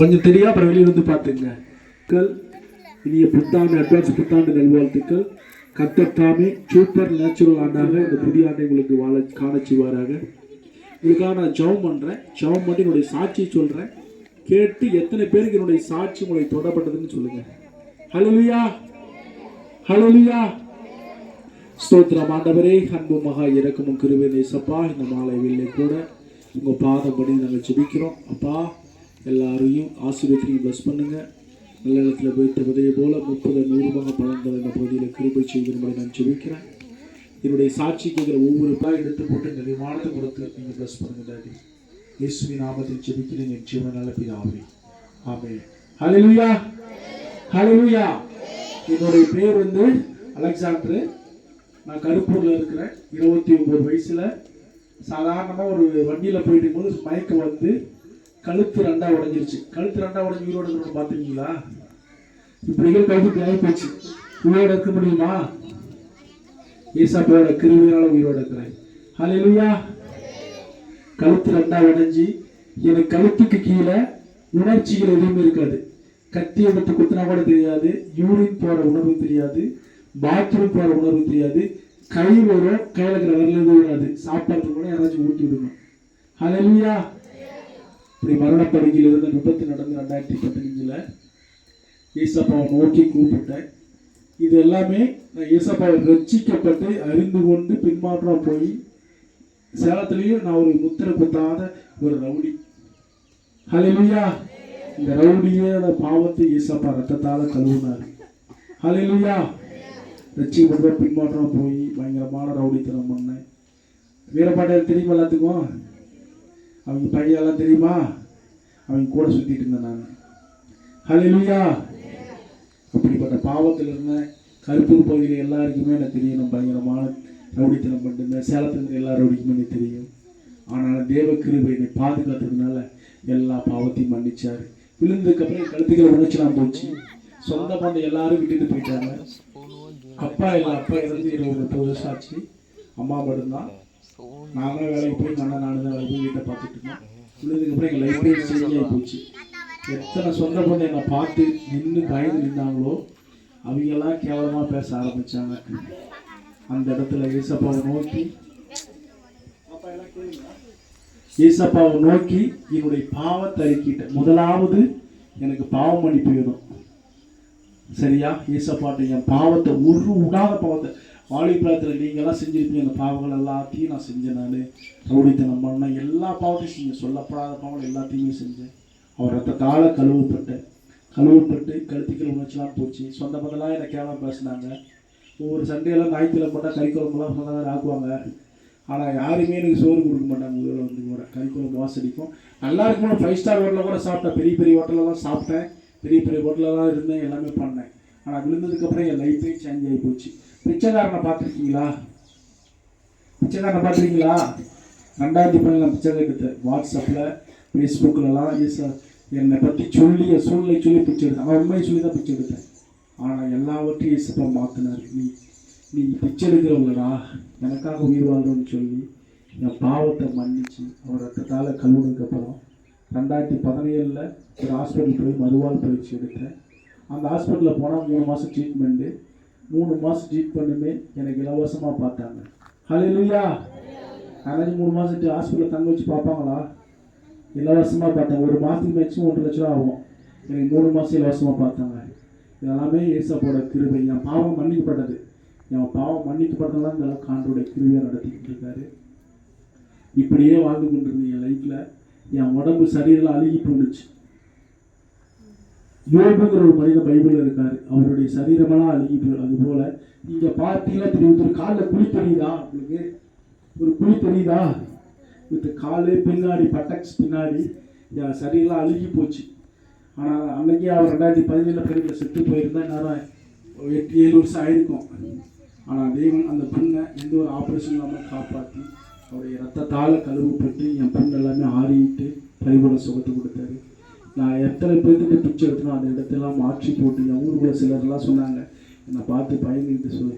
கொஞ்சம் தெரியா அப்புறம் வெளியே வந்து பார்த்துங்க. கல் இனிய புத்தாண்டு அட்வான்ஸ் புத்தாண்டு நல்வாழ்த்துக்கள். கத்தர் சூப்பர் நேச்சுரல் ஆண்டாக இந்த புதிய ஆண்டை உங்களுக்கு வாழ காண செய்வாராக. உங்களுக்காக நான் ஜெபம் பண்ணுறேன் ஜவம் பண்ணி என்னுடைய சாட்சியை சொல்கிறேன் கேட்டு எத்தனை பேருக்கு என்னுடைய சாட்சி உங்களை தொடப்பட்டதுன்னு சொல்லுங்கள் ஹலோலியா ஹலோலியா ஸ்தோத்திரம் ஆண்டவரே அன்பு மகா இறக்கமும் கிருவே நேசப்பா. இந்த மாலை வெள்ளை கூட உங்கள் பாதப்படி நாங்கள் ஜெபிக்கிறோம். அப்பா எல்லாரையும் ஆசீர்வதியும் ப்ளஸ் பண்ணுங்கள் நல்ல இடத்துல போயிட்டு உதவி போல் முப்பது நூறுபாக பலன்கள் இந்த பகுதியில் கிருபை செய்திருப்பதை நான் ஜெபிக்கிறேன். என்னுடைய சாட்சி கேட்குற ஒவ்வொரு ரூபாய் எடுத்து போட்டு நிறைவானத்தை கொடுத்து நீங்கள் ப்ளஸ் பண்ணுங்க டாடி இயேசுவி நாமத்தில் ஜெபிக்கிறேன் என் ஜீவன நல்ல பிதாவே. ஆமே ஹalleluya ஹalleluya என்னுடைய பேர் வந்து அலெக்சாண்டரு. நான் கருப்பூரில் இருக்கிறேன். இருபத்தி ஒம்பது வயசில். சாதாரணமாக ஒரு வண்டியில் போயிட்டு போது மயக்கம் வந்து கழுத்து ரெண்டா உடஞ்சிருச்சு. கழுத்து ரெண்டா உடஞ்சி உயிரோட இருக்கணும் பார்த்துருக்கீங்களா? இப்படிங்கிற கழுத்து ஆகி போச்சு உயிரோட இருக்க முடியுமா? ஏசாப்போட கிருமியால உயிரோட இருக்கிறேன். இல்லையா கழுத்து ரெண்டா உடைஞ்சி எனக்கு கழுத்துக்கு கீழே உணர்ச்சிகள் எதுவுமே இருக்காது. கத்தி எடுத்து குத்தினா கூட தெரியாது. யூரின் போற உணர்வு தெரியாது. பாத்ரூம் போற உணர்வு தெரியாது. கை வரும் கையில இருக்கிற வரல இருந்து வராது. சாப்பாடு கூட யாராச்சும் ஊட்டி விடணும். ஹalleluya இப்படி மரணப்படுகையிலிருந்து விபத்து நடந்து ரெண்டாயிரத்தி பதினஞ்சில் ஈசப்பாவை நோக்கி கூப்பிட்டேன். இது எல்லாமே நான் ஈசப்பாவை ரட்சிக்கப்பட்டு அறிந்து கொண்டு பின்மாற்றம் போய் சேலத்துலேயும் நான் ஒரு முத்திரை குத்தாத ஒரு ரவுடி. ஹலிலுயா இந்த ரவுடியோட பாவத்தை ஈசப்பா ரத்தத்தால் கழுவுனார். ஹலிலுயா ரட்சிக்கப்பட்ட பின்மாற்றம் போய் பயங்கரமான ரவுடித்தனம் பண்ணேன். வீரபாண்டியர் தெரியுமா எல்லாத்துக்கும்? அவங்க பையெல்லாம் தெரியுமா? அவங்க கூட சுத்திட்டு இருந்தேன் நான். ஹalleluya. அப்படிப்பட்ட பாவத்தில் இருந்த கருப்பூர் பகுதியில் எல்லாருக்குமே எனக்கு தெரியும் நான் பயங்கரமான ரவுடித்தனம் பண்ணிருந்தேன் சேலத்தில் இருக்கிற எல்லா ரவுடிக்குமே எனக்கு தெரியும். ஆனால் தேவ கிருபை என்னை பாதுகாத்ததுனால எல்லா பாவத்தையும் மன்னிச்சார். விழுந்ததுக்கப்புறம் என் கழுத்துக்களை உணர்ச்சிலாம் போச்சு. சொந்த பந்தம் எல்லாரும் விட்டுட்டு போயிட்டாங்க. அப்பா இல்லை அப்பா இருந்து இருபது முப்பது வருஷம் ஆச்சு. அம்மா மட்டும்தான். நான் தான் வேலைக்கு போய் நல்லா நான் தான் வேலைக்கு போய் வீட்டை பார்த்துட்டு இருந்தோம். விழுந்ததுக்கப்புறம் எங்கள் லைஃபே சேஞ்ச் ஆகி போச்சு. எத்தனை சொந்த பந்தம் என்னை பார்த்து நின்று பயந்து நின்றாங்களோ அவங்கெல்லாம் கேவலமாக பேச ஆரம்பிச்சாங்க. அந்த இடத்துல ஈசப்பாவை நோக்கி ஈசப்பாவை நோக்கி என்னுடைய பாவத்தை அறிக்கிட்டேன். முதலாவது எனக்கு பாவம் மன்னிப்பு வேணும் சரியா? ஈசப்பாட்டு என் பாவத்தை ஒரு உடாத பாவத்தை வாலிபுரத்தில் நீங்களாம் செஞ்சுருப்பீங்க. அந்த பாவங்கள் எல்லாத்தையும் நான் செஞ்சேன் நான். ரவுடித்தனம் பண்ணேன் எல்லா பாவத்தையும் செஞ்சேன் சொல்லப்படாத பாவங்கள் எல்லாத்தையுமே செஞ்சேன். அவர் ரத்தத்தால கழுவப்பட்டேன். கழுவப்பட்டு கழுத்துக்கள் உணர்ச்சிலாம் போச்சு. சொந்த பந்தெல்லாம் என்னை கேவலம் பேசினாங்க. ஒவ்வொரு சண்டையெல்லாம் ஞாயிற்றுல போட்டால் கறி குழம்புலாம் சொந்தக்காரர் ஆக்குவாங்க. ஆனால் யாருமே எனக்கு சோறு கொடுக்க மாட்டாங்க. ஊரில் வந்து கூட கறி குழம்பு வாசடிக்கும் நல்லா இருக்கும் ஃபைவ் ஸ்டார் ஹோட்டலில் கூட சாப்பிட்டேன். பெரிய பெரிய ஹோட்டலெல்லாம் சாப்பிட்டேன். பெரிய பெரிய ஹோட்டலெல்லாம் இருந்தேன். எல்லாமே பண்ணேன். ஆனால் விழுந்ததுக்கப்புறம் என் லைஃபே சேஞ்ச் ஆகி போச்சு. பிச்சைக்காரனை பார்த்துருக்கீங்களா? பிச்சைக்காரனை பார்த்துருக்கீங்களா? ரெண்டாயிரத்தி பதினேழு பிச்சை எடுத்தேன் வாட்ஸ்அப்பில் ஃபேஸ்புக்கிலலாம் ஈசா என்னை பற்றி சொல்லி சூழ்நிலை சொல்லி பிச்சை எடுத்தேன் அவன் உண்மையை சொல்லி தான் பிச்சை எடுத்தேன் ஆனால் எல்லாவற்றையும் இயேசுப்பா மாற்றினார் நீ நீ பிச்சை எடுக்கிறவங்களடா எனக்காக உயிர் வாழ்றோன்னு சொல்லி என் பாவத்தை மன்னிச்சு அவர் ரத்தத்தால் கழுவுனதுக்கப்புறம் ரெண்டாயிரத்தி பதினேழில் ஒரு ஹாஸ்பிட்டல் போய் மறுவாழ் பயிற்சி எடுத்தேன். அந்த ஹாஸ்பிட்டலில் போனால் மூணு மாதம் ட்ரீட்மெண்ட்டு மூணு மாதம் ட்ரீட்மெண்ட்டுமே எனக்கு இலவசமாக பார்த்தாங்க. ஹalleluya யாராச்சும் மூணு மாதம் ஹாஸ்பிட்டலில் தங்க வச்சு பார்ப்பாங்களா? இலவசமாக பார்த்தாங்க. ஒரு மாதத்துக்கு மேக்ஸிமம் ஒன்றரை லட்ச ரூபா ஆகும். எனக்கு மூணு மாதம் இலவசமாக பார்த்தாங்க. இதெல்லாமே ஏசப்போட கிருபை. என் பாவம் மன்னிக்கப்பட்டது. என் பாவம் மன்னிக்கப்பட்டதெல்லாம் இந்த அளவுக்கு ஆண்டோட கிருபையை நடத்திக்கிட்டு இருக்காரு. இப்படியே வாழ்ந்து கொண்டிருந்த என் லைஃப்பில் என் உடம்பு சரியெல்லாம் அழுகி போணுச்சு. யோபுங்கிற ஒரு மனிதன் பைபிளில் இருக்கார். அவருடைய சரீரமெல்லாம் அழுகி போயிடும் அது போல இங்கே பார்த்தீங்கன்னா தெரியும்? ஒரு காலில் குழி தெரியுதா உங்களுக்கு? ஒரு குழி தெரியுதா? வித் காலு பின்னாடி பட்டக்ஸ் பின்னாடி என் சரீரெல்லாம் அழுகி போச்சு. ஆனால் அன்னைக்கே அவர் ரெண்டாயிரத்தி பதினேழு பிறகு செத்து போயிருந்தா நேரம் எட்டு ஏழு வருஷம் ஆயிருக்கும். ஆனால் தெய்வம் அந்த பெண்ணை எந்த ஒரு ஆப்ரேஷன் இல்லாமல் காப்பாற்றி அவருடைய ரத்தத்தால் கழுவுப்பட்டு என் பெண் எல்லாமே ஆறிட்டு பரிபூர்ண சுகத்தை கொடுத்தாரு. நான் எத்தனை பேர்த்துக்கு பிச்சை எடுத்தனோ அந்த இடத்தெல்லாம் மாற்றி போட்டு என் ஊருக்குள்ள சிலர்லாம் சொன்னாங்க. என்னை பார்த்து பயந்துக்கிட்டு சொல்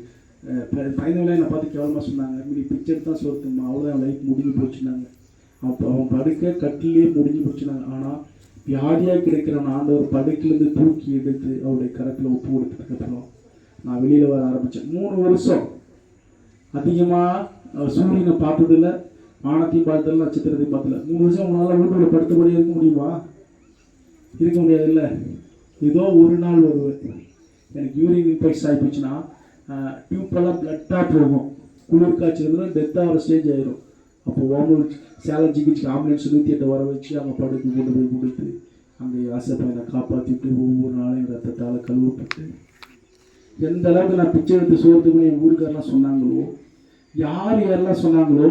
பயந்தவெல்லாம் என்னை பார்த்து கேவலமாக சொன்னாங்க. இப்படி பிச்சை எடுத்தா சொருத்தம்மா அவ்வளோதான் லைஃப் முடிஞ்சு போச்சுனாங்க அப்போ அவன் படுக்க கட்டிலே முடிஞ்சு போச்சுனாங்க ஆனால் வியாதியாக கிடைக்கிறவன் ஆண்டவர் படுக்கிலேருந்து தூக்கி எடுத்து அவருடைய கரத்தில் ஒப்பு கொடுத்ததுக்கப்புறம் நான் வெளியில் வர ஆரம்பித்தேன் மூணு வருஷம் அதிகமாக சூரியனை பார்த்ததில்ல வானத்தையும் பார்த்ததில்ல நட்சத்திரத்தையும் பார்த்ததில்ல. மூணு வருஷம் உங்களால் வீட்டுக்குள்ள படுத்தபடியே இருக்க முடியுமா? இருக்க முடியாதுல்ல. ஏதோ ஒரு நாள் வருவேன் எனக்கு யூரின் இன்ஃபெக்ஷன் ஆகிப்போச்சுன்னா டியூப்பெல்லாம் பிளட்டாக போகும். குளிர் காய்ச்சல் டெத் ஆகிற ஸ்டேஜ் ஆயிரும். அப்போ ஓமல் சேலம் ஜிஹெச்சுக்கு ஆம்புலன்ஸ் நூற்றி எட்டு வர வச்சு அங்கே படுத்து கொண்டு போய் கொடுத்து அங்கே ஆசை பையனை காப்பாற்றிட்டு ஒவ்வொரு நாளையும் ரத்தத்தால் கழுவப்பட்டு எந்த அளவுக்கு நான் பிச்சை எடுத்து சோர்த்துக்குன்னு என் ஊருக்காரெல்லாம் சொன்னாங்களோ யார் யாரெல்லாம் சொன்னாங்களோ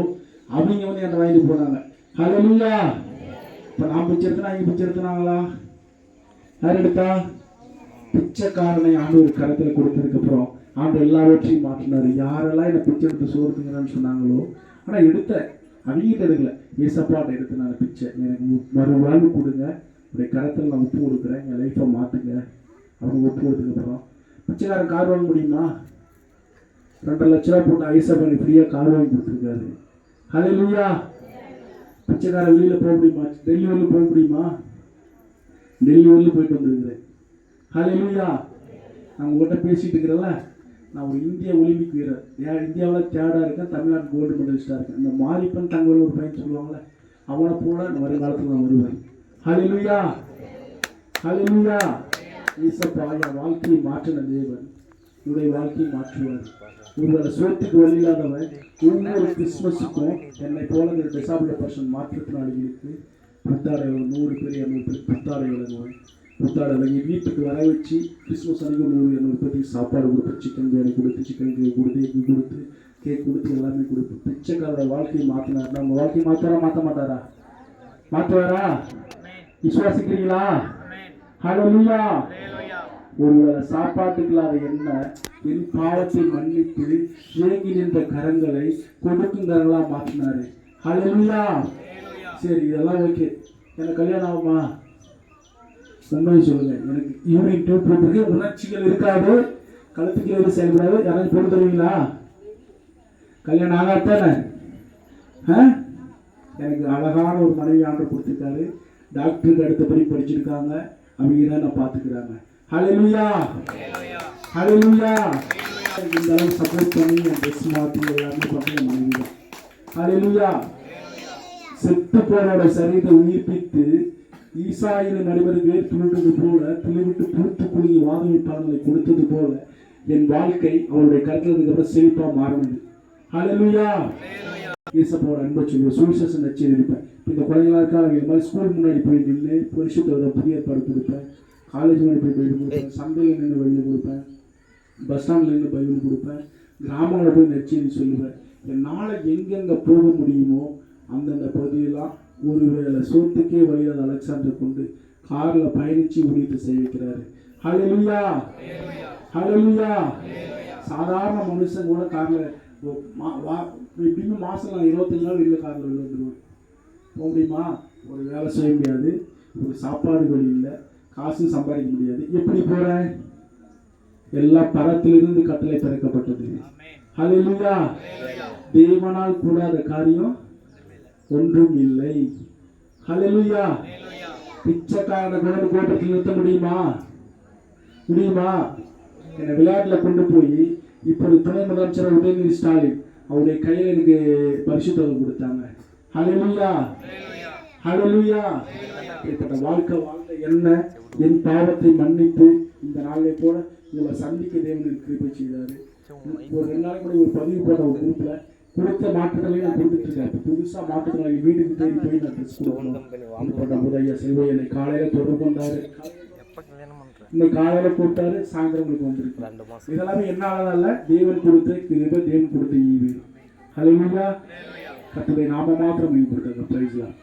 அவங்க வந்து என்னை வாங்கிட்டு போனாங்க. ஹalleluya! இப்போ நான் பிச்சை எடுத்தனா இங்கே பிச்சை எடுத்துனாங்களா? யார் எடுத்தா? பிச்சைக்காரனை ஆண்டவர் கருத்தில் கொடுத்ததுக்கப்புறம் ஆண்டு எல்லாவற்றையும் மாற்றினார். யாரெல்லாம் என்னை பிச்சை எடுத்து சோறுத்துங்கிறான்னு சொன்னாங்களோ? ஆனால் எடுத்தேன் அவங்கிட்ட எடுக்கல. ஏசப்பாட்ட எடுத்து நான் பிச்சை. எனக்கு மு- மறுவாழ்வு கொடுங்க. உடைய கரத்தில் நான் உப்பு கொடுக்குறேன். என் லைஃப்பை மாற்றுங்க அவங்க உப்பு கொடுத்ததுக்கப்புறம் பிச்சைக்காரன் கார் வாங்க முடியுமா? ரெண்டரை லட்ச ரூபா போட்டு ஐசப்பா ஃப்ரீயாக கார் வாங்கி கொடுத்துருக்காரு. ஹalleluya. பிச்சைக்காரன் வெளியில் போக முடியுமா? டெல்லி வெளியில் போக முடியுமா? டெல்லி வரலும் போயிட்டு வந்திருக்கிறேன். ஹalleluya. நான் உங்கள்கிட்ட பேசிகிட்டு இருக்கிறேன்ல. நான் ஒரு இந்திய ஒலிம்பிக் வீரர். ஏன் இந்தியாவில் தேர்டாக இருக்கேன் தமிழ்நாடு கோல்டு மெடலிஸ்டாக இருக்கேன். இந்த மாரிப்பன் தங்கவேல் ஒரு பையன் சொல்லுவாங்களே அவனை போல நான் வருங்காலத்தில் நான் வருவேன். ஹalleluya. ஹalleluya. ஈசப்பா என் வாழ்க்கையை மாற்றின தேவன். உன்னுடைய வாழ்க்கையை மாற்றுவார். உங்களோட சோத்துக்கு வழி இல்லாதவன் ஒவ்வொரு கிறிஸ்மஸுக்கும் என்னை போல இந்த டிசாபிள் பர்சன் மாற்றுத்திறனாளிகளுக்கு புத்தாடைகள் நூறு பேர் இரநூறு பேர் புத்தாடை வழங்குவேன் புத்தாடை வழங்கி வீட்டுக்கு வர வச்சு கிறிஸ்மஸ் அன்றைக்கி ஒரு நூறு இரநூறு பேருக்கு சாப்பாடு கொடுத்து சிக்கன் பிரியாணி கொடுத்து சிக்கன் கிரேவி கொடுத்து எக் கொடுத்து கேக் கொடுத்து எல்லாமே கொடுத்து பிச்சைக்காரோட வாழ்க்கையை மாற்றினார் நம்ம வாழ்க்கையை மாற்றாரா மாற்ற மாட்டாரா? மாற்றுவாரா விசுவாசிக்கிறீங்களா? ஹalleluya ஒருவேளை சாப்பாட்டுக்கு இல்லாத என்ன என் பாவத்தை மன்னித்து ஏங்கி நின்ற கரங்களை கொடுக்கும் கரங்களா மாற்றினாரு ஹalleluya சரி இதெல்லாம் ஓகே எனக்கு கல்யாணம் ஆகுமா? உண்மையை சொல்லுங்க. எனக்கு யூரின் டியூப் போட்டுருக்கு. உணர்ச்சிகள் இருக்காது. கழுத்துக்கு எதுவும் செயல்படாது. யாராவது போட்டு தருவீங்களா? கல்யாணம் ஆகாதானே? ஆ? எனக்கு அழகான ஒரு மனைவி ஆண்டு கொடுத்துருக்காரு. டாக்டருக்கு அடுத்தபடி படிச்சிருக்காங்க. அவங்க தான் நான் பார்த்துக்கிறாங்க. ஹalleluya ஹalleluya இந்த அளவு சப்போர்ட் பண்ணி என் ட்ரெஸ் மாற்றி எல்லாருமே பண்ணி என் மனைவி தான் ஹalleluya செத்து போனோட சரீரத்தை உயிர்ப்பித்து ஈசாயின் நடுவர் வேர் துளிர்ந்தது போல துளிவிட்டு பூத்து குலுங்கி வாதவி கொடுத்தது போல என் வாழ்க்கை அவருடைய கருத்துறதுக்கு அப்புறம் செழிப்பா மாறினது. ஹalleluya ஈசப்போட அன்பை சொல்லுவோம் சுவிசேஷம் நச்சு இருப்பேன். இந்த குழந்தைங்களா இருக்கா? அவங்க மாதிரி ஸ்கூல் முன்னாடி போய் நின்று பரிசுத்த புதிய ஏற்பாடு கொடுப்பேன். காலேஜ் முன்னாடி போய் பைபிள் கொடுப்பேன். சந்தையில் நின்று பைபிள் கொடுப்பேன். பஸ் ஸ்டாண்டில் நின்று பைபிள் கொடுப்பேன். கிராமங்களில் போய் நச்சுன்னு சொல்லுவேன். என்னால் எங்கெங்கே போக முடியுமோ அந்தந்த பகுதியெல்லாம் ஒருவேளை சோத்துக்கே வழியாத அலெக்சாண்டர் கொண்டு காரில் பயணித்து ஊழியத்தை செய்விக்கிறாரு ஹalleluya ஹalleluya சாதாரண மனுஷன் கூட காரில் எப்படியுமே மாதம் நான் இருபத்தஞ்சு நாள் வெளியில் காரில் வெளில வந்துடுவேன் போக முடியுமா? ஒரு வேலை செய்ய முடியாது. ஒரு சாப்பாடு வழி இல்லை. காசும் சம்பாதிக்க முடியாது. எப்படி போகிறேன் எல்லா பரத்திலிருந்து கட்டளை திறக்கப்பட்டது ஹalleluya தேவனால் கூடாத காரியம் ஒன்றும் இல்லை. ஹலெலுயா பிச்சைக்காரனை குணம் கோட்டத்தில் நிறுத்த முடியுமா? முடியுமா? என்னை விளையாட்டில் கொண்டு போய் இப்போது துணை முதலமைச்சர் உதயநிதி ஸ்டாலின் அவருடைய கையில் எனக்கு பரிசுத்தகம் கொடுத்தாங்க. ஹலெலுயா ஹலெலுயா இப்பட்ட வாழ்க்கை வாழ்ந்த என்ன? என் பாவத்தை மன்னித்து இந்த நாளை போல உங்களை சந்திக்க தேவன் கிருப்பை செய்தார். ஒரு ரெண்டு நாளைக்கு ஒரு பதிவு போட ஒரு குரூப்பில் கொடுத்த மாற்றங்களையும் நான் கொடுத்துட்டு இருக்கேன் இப்போ புதுசா மாற்றங்களை வீட்டுக்கு தேடி போய் நான் ட்ரெஸ் கொடுக்கணும். அப்படிப்பட்ட போது ஐயா செல்வ என்னை காலையில தொடர்பு கொண்டாரு. இன்னைக்கு காலையில கூப்பிட்டாரு சாயந்தரம் உங்களுக்கு வந்திருக்கு. இதெல்லாமே என்னாலதல்ல தேவன் கொடுத்த கிருபை தேவன் கொடுத்த ஈவு. ஹalleluya கர்த்தருடைய நாம மாத்திரம் ஈவு கொடுத்தாங்க பிரைஸ்லாம்